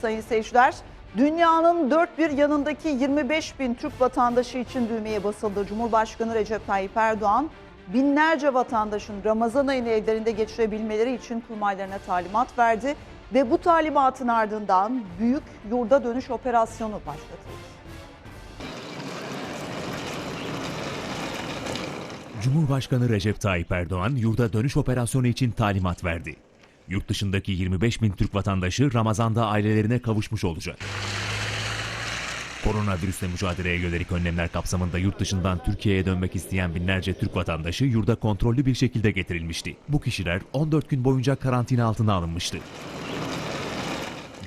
Sayın seyirciler, dünyanın dört bir yanındaki 25 bin Türk vatandaşı için düğmeye basıldı. Cumhurbaşkanı Recep Tayyip Erdoğan, binlerce vatandaşın Ramazan ayını evlerinde geçirebilmeleri için kurmaylarına talimat verdi ve bu talimatın ardından büyük yurda dönüş operasyonu başlatıldı. Cumhurbaşkanı Recep Tayyip Erdoğan yurda dönüş operasyonu için talimat verdi. Yurt dışındaki 25 bin Türk vatandaşı Ramazan'da ailelerine kavuşmuş olacak. Koronavirüsle mücadeleye yönelik önlemler kapsamında yurt dışından Türkiye'ye dönmek isteyen binlerce Türk vatandaşı yurda kontrollü bir şekilde getirilmişti. Bu kişiler 14 gün boyunca karantina altına alınmıştı.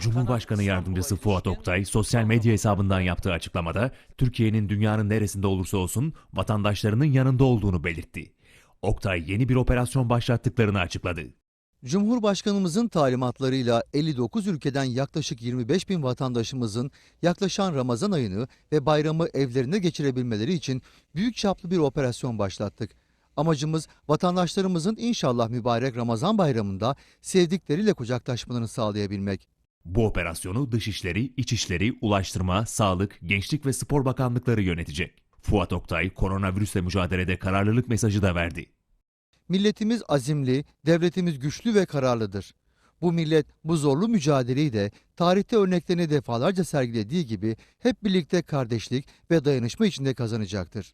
Cumhurbaşkanı Yardımcısı Fuat Oktay sosyal medya hesabından yaptığı açıklamada Türkiye'nin dünyanın neresinde olursa olsun vatandaşlarının yanında olduğunu belirtti. Oktay yeni bir operasyon başlattıklarını açıkladı. Cumhurbaşkanımızın talimatlarıyla 59 ülkeden yaklaşık 25 bin vatandaşımızın yaklaşan Ramazan ayını ve bayramı evlerinde geçirebilmeleri için büyük çaplı bir operasyon başlattık. Amacımız vatandaşlarımızın inşallah mübarek Ramazan bayramında sevdikleriyle kucaklaşmalarını sağlayabilmek. Bu operasyonu Dışişleri, İçişleri, Ulaştırma, Sağlık, Gençlik ve Spor Bakanlıkları yönetecek. Fuat Oktay koronavirüsle mücadelede kararlılık mesajı da verdi. Milletimiz azimli, devletimiz güçlü ve kararlıdır. Bu millet bu zorlu mücadeleyi de tarihte örneklerini defalarca sergilediği gibi hep birlikte kardeşlik ve dayanışma içinde kazanacaktır.